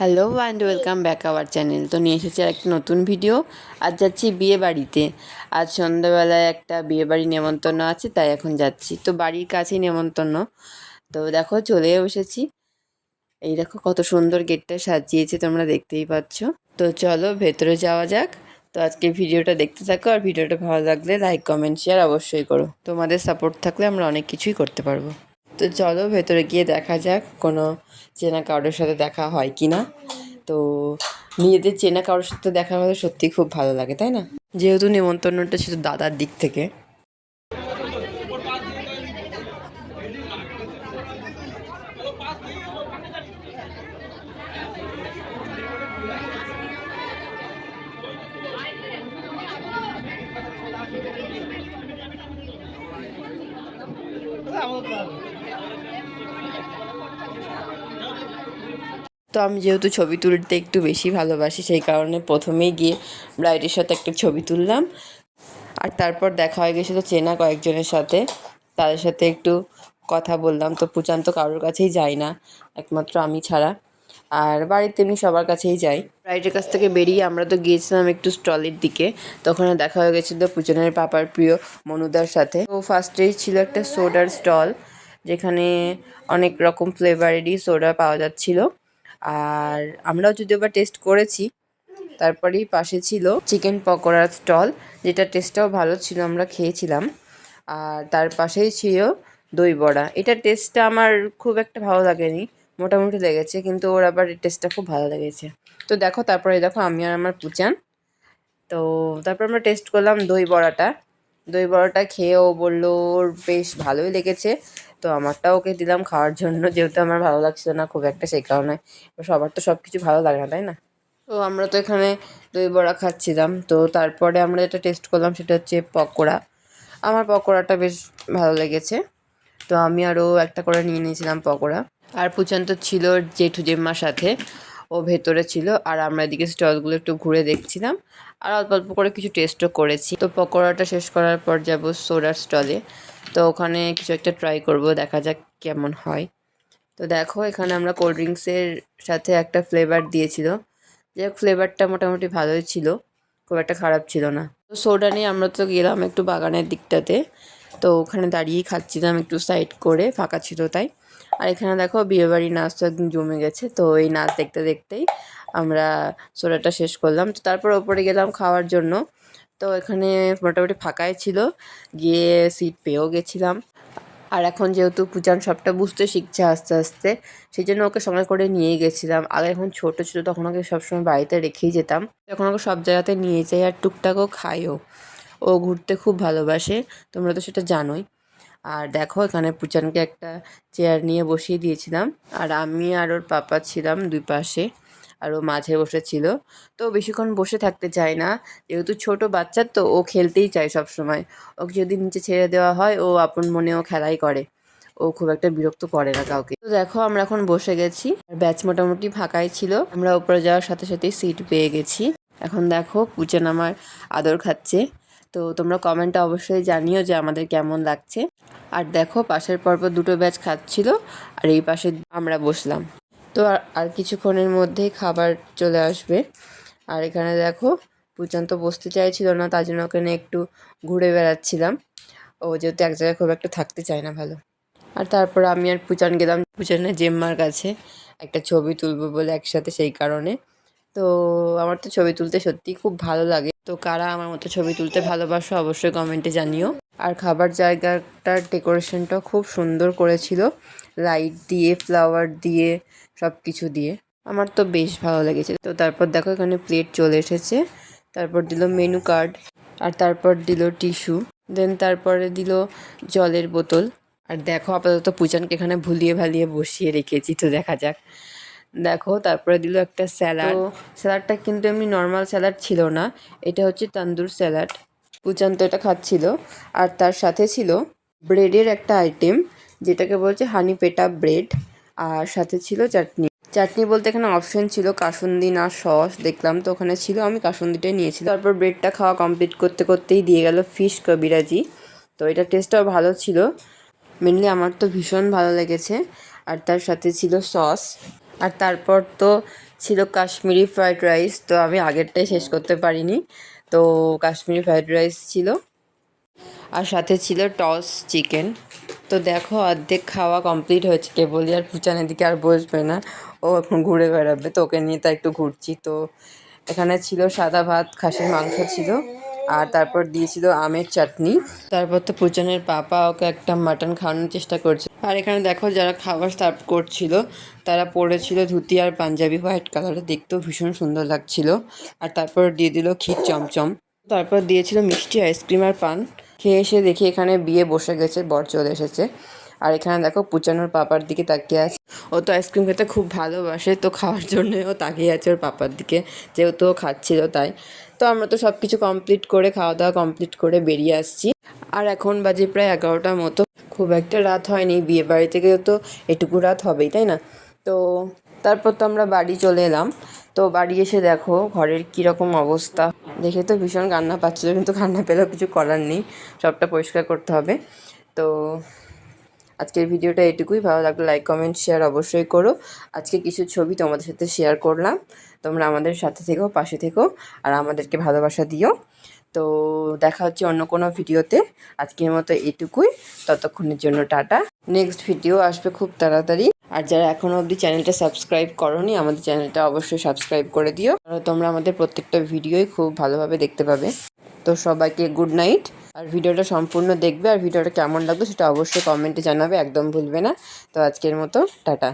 Hello and welcome back our channel. তো নিয়ে এসেছি একটা নতুন ভিডিও। আজ যাচ্ছি বিয়ে বাড়িতে। আজ সন্ধ্যাবেলায় একটা বিয়ে বাড়ি নেমন্তন্ন আছে, তাই এখন যাচ্ছি। তো বাড়ির কাছেই নেমন্তন্ন। তো দেখো চলে এসেছি। এই দেখো, কত সুন্দর গেটটা সাজিয়েছে, তোমরা দেখতেই পাচ্ছ। তো চলো, ভেতরে যাওয়া যাক। তো আজকে ভিডিওটা দেখতে থাকো, আর ভিডিওটা ভালো লাগলে লাইক, কমেন্ট, শেয়ার অবশ্যই করো। তোমাদের সাপোর্ট থাকলে আমরা অনেক কিছুই করতে পারব। তো চলো ভেতরে গিয়ে দেখা যাক কোনো চেনা কারোর সাথে দেখা হয় কি না তো নিজেদের চেনা কারোর সাথে দেখা হলে সত্যি খুব ভালো লাগে, তাই না? যেহেতু নিমন্ত্রণটা ছিল দাদার দিক থেকে। তো আমি যেহেতু ছবি তুলতে একটু বেশি ভালোবাসি, সেই কারণে প্রথমেই গিয়ে ব্রাইডের সাথে একটা ছবি তুললাম। আর তারপর দেখা হয়ে গেছিল চেনা কয়েকজনের সাথে, তাদের সাথে একটু কথা বললাম। তো পুচান তো কারোর কাছেই যায় না, একমাত্র আমি ছাড়া। আর বাড়িতে এমনি সবার কাছেই যাই। ব্রাইডের কাছ থেকে বেরিয়ে আমরা তো গিয়েছিলাম একটু স্টলের দিকে। তখন দেখা হয়ে গেছিল পুচনের পাপার প্রিয় মনুদার সাথে। তো ফার্স্টেই ছিল একটা সোডার স্টল, যেখানে অনেক রকম ফ্লেভারেরই সোডা পাওয়া যাচ্ছিল। আর আমরাও যদিও বা টেস্ট করেছি, তারপরেই পাশে ছিল চিকেন পকোড়ার স্টল যেটা টেস্টটাও ভালো ছিল, আমরা খেয়েছিলাম। আর তার পাশেই ছিল দই বড়া। এটার টেস্টটা আমার খুব একটা ভালো লাগেনি, মোটামুটি লেগেছে, কিন্তু ওর আবার টেস্টটা খুব ভালো লেগেছে। তো দেখো, তারপরে দেখো আমি আর আমার পুচান। তো তারপর আমরা টেস্ট করলাম দই বড়াটা। দই বড়াটা খেয়ে ও বলল, ওর বেশ ভালোই লেগেছে। তো আমারটা ওকে দিলাম খাওয়ার জন্য, যেহেতু আমার ভালো লাগছিল না খুব একটা, সেই কারণে। সবার তো সব কিছু ভালো লাগে না, তাই না? তো আমরা তো এখানে দই বড়া খাচ্ছিলাম, তো তারপরে আমরা যেটা টেস্ট করলাম সেটা হচ্ছে পকোড়া। আমার পকোড়াটা বেশ ভালো লেগেছে, তো আমি আরও একটা করে নিয়ে নিয়েছিলাম পকোড়া। আর পুচান তো ছিল জেঠু জেম্মার সাথে, ও ভেতরে ছিল, আর আমরা এদিকে স্টলগুলো একটু ঘুরে দেখছিলাম। আর অল্প অল্প করে কিছু টেস্টও করেছি। তো পকোড়াটা শেষ করার পর যাব সোডার স্টলে তো ওখানে কিছু একটা ট্রাই করব, দেখা যাক কেমন হয়। তো দেখো, এখানে আমরা কোল্ড ড্রিঙ্কসের সাথে একটা ফ্লেভার দিয়েছিল। যে ফ্লেভারটা মোটামুটি ভালোই ছিল, খুব একটা খারাপ ছিল না। তো সোডা নিয়ে আমরা তো গেলাম একটু বাগানের দিকটাতে। তো ওখানে দাঁড়িয়েই খাচ্ছিলাম, একটু সাইড করে, ফাঁকা ছিল তাই। আর এখানে দেখো বিয়েবাড়ির নাচ তো একদম জমে গেছে, তো এই নাচ দেখতে দেখতেই আমরা সোডাটা শেষ করলাম। তো তারপর ওপরে গেলাম খাওয়ার জন্য। তো এখানে মোটামুটি ফাঁকাই ছিল, গিয়ে সিট পেয়েও গেছিলাম। আর এখন যেহেতু পূজান সবটা বুঝতে শিখছে আস্তে আস্তে সেই জন্য ওকে সঙ্গে করে নিয়ে গেছিলাম। আগে এখন ছোট ছিল তখন ওকে সবসময় বাড়িতে রেখেই যেতাম। এখন ওকে সব জায়গাতে নিয়ে যাই আর টুকটাকও খাইও, ও ঘুরতে খুব ভালোবাসে, তোমরা তো সেটা জানোই। আর দেখো, এখানে পুচানকে একটা চেয়ার নিয়ে বসিয়ে দিয়েছিলাম। আর আমি আর ওর পাপা ছিলাম দুই পাশে, আর ও মাঝে বসেছিল। তো বেশিক্ষণ বসে থাকতে চায় না। যেহেতু ছোট বাচ্চা, তো ও খেলতেই চায় সব সময় ওকে যদি নিচে ছেড়ে দেওয়া হয়, ও আপন মনে ও খেলাই করে। ও খুব একটা বিরক্ত করে না কাউকে। তো দেখো, আমরা এখন বসে গেছি। ব্যাচ মোটামুটি ফাঁকাই ছিল। আমরা উপরে যাওয়ার সাথে সাথেই সিট পেয়ে গেছি। এখন দেখো পুচান আমার আদর খাচ্ছে। তো তোমরা কমেন্টে অবশ্যই জানিও যে আমাদের কেমন লাগছে। আর দেখো, পাশের পর্ব দুটো ব্যাচ খাচ্ছিল, আর এই পাশে আমরা বসলাম। তো আর আর কিছুক্ষণের মধ্যেই খাবার চলে আসবে। আর এখানে দেখো পুচান তো বসতে চাইছিল না, তার জন্য ওখানে একটু ঘুরে বেড়াচ্ছিলাম। ও যেহেতু এক জায়গায় খুব একটা থাকতে চায় না ভালো। আর তারপর আমি আর পুচান গেলাম, পুচানের জেম্মার কাছে। একটা ছবি তুলবো বলে একসাথে সেই কারণে। তো আমার তো ছবি তুলতে সত্যিই খুব ভালো লাগে। তো কারা আমার মতো ছবি তুলতে ভালোবাসো অবশ্যই কমেন্টে জানিও। আর খাবার জায়গাটার ডেকোরেশনটাও খুব সুন্দর করেছিল। লাইট দিয়ে, ফ্লাওয়ার দিয়ে সব কিছু দিয়ে। আমার তো বেশ ভালো লেগেছে। তো তারপর দেখো এখানে প্লেট চলে এসেছে। তারপর দিল মেনু কার্ড আর তারপর দিল টিস্যু। দেন তারপরে দিল জলের বোতল। আর দেখো আপাতত পূজানকে এখানে ভুলিয়ে ভালিয়ে বসিয়ে রেখেছি, তো দেখা যাক। দেখো তারপরে দিল একটা স্যালাড। স্যালাডটা কিন্তু এমনি নর্মাল স্যালাড ছিল না। এটা হচ্ছে তান্দুর স্যালাড। এটা খাচ্ছিল। আর তার সাথে ছিল ব্রেডের একটা আইটেম যেটাকে বলছে হানি পেটা ব্রেড আর সাথে ছিল চাটনি। চাটনি বলতে এখানে অপশন ছিল কাসুন্দি না সস, দেখলাম তো ওখানে ছিল, আমি কাসুন্দিটাই নিয়েছি তারপর ব্রেডটা খাওয়া কমপ্লিট করতে করতেই দিয়ে গেল ফিশ কবিরাজি। তো এটা টেস্টটাও ভালো ছিল। মেনলি আমার তো ভীষণ ভালো লেগেছে। আর তার সাথে ছিল সস। আর তারপর তো ছিল কাশ্মীরি ফ্রাইড রাইস, তো আমি আগেরটাই শেষ করতে পারিনি। তো কাশ্মীরি ফ্রাইড রাইস ছিল। আর সাথে ছিল টস চিকেন। তো দেখো, অর্ধেক খাওয়া কমপ্লিট হয়েছে। কেবলই আর পুচানের দিকে আর বসবে না। ও এখন ঘুরে বেড়াবে, তো ওকে নিয়ে তা একটু ঘুরছি। তো এখানে ছিল সাদা ভাত, খাসির মাংস ছিল। আর তারপর দিয়েছিল আমের চাটনি। তারপর তো পুচানের পাপা ওকে একটা মাটন খাওয়ানোর চেষ্টা করছে। আর এখানে দেখো যারা খাবার সার্ভ করছিল, তারা পরেছিল ধুতি আর পাঞ্জাবি হোয়াইট কালারের দেখতেও ভীষণ সুন্দর লাগছিল। আর তারপর দিয়ে দিল ক্ষীর চমচম। তারপর দিয়েছিল মিষ্টি আইসক্রিম আর পান। খেয়ে এসে দেখি এখানে বিয়ে বসে গেছে, বর চলে এসেছে। আর এখানে দেখো পুচানোর পাপার দিকে তাকিয়ে আছে। ও তো আইসক্রিম খেতে খুব ভালোবাসে, তো খাওয়ার জন্য ও তাকিয়ে আছে ওর পাপার দিকে। যেহেতু ও খাচ্ছিল তাই। তো আমরা তো সব কিছু কমপ্লিট করে খাওয়া দাওয়া কমপ্লিট করে বেরিয়ে আসছি। আর এখন বাজে প্রায় এগারোটার মতো। খুব একটা রাত হয়নি, বিয়ে বাড়ি থেকে তো এটুকু রাত হবেই, তাই না? তো তারপর তো আমরা বাড়ি চলে এলাম। তো বাড়ি এসে দেখো ঘরের কীরকম অবস্থা। দেখে তো ভীষণ কান্না পাচ্ছিল কিন্তু কান্না পেলেও কিছু করার নেই। সবটা পরিষ্কার করতে হবে। তো আজকের ভিডিওটা এটুকুই। ভালো লাগল লাইক কমেন্ট শেয়ার অবশ্যই করো। আজকে কিছু ছবি তোমাদের সাথে শেয়ার করলাম। তোমরা আমাদের সাথে থেকো, পাশে থেকো, আর আমাদেরকে ভালোবাসা দিও। তো দেখা হচ্ছে অন্য কোনো ভিডিওতে। আজকের মতো এটুকুই। ততক্ষণের জন্য টাটা। নেক্সট ভিডিও আসবে খুব তাড়াতাড়ি। আর যারা এখনও অবধি চ্যানেলটা সাবস্ক্রাইব করনি, আমাদের চ্যানেলটা অবশ্যই সাবস্ক্রাইব করে দিও। তোমরা আমাদের প্রত্যেকটা ভিডিওই খুব ভালোভাবে দেখতে পাবে। তো সবাইকে গুড নাইট আর ভিডিওটা সম্পূর্ণ দেখবে আর ভিডিওটা কেমন লাগবে সেটা অবশ্যই কমেন্টে জানাবে, একদম ভুলবে না। তো আজকের মতো, টাটা।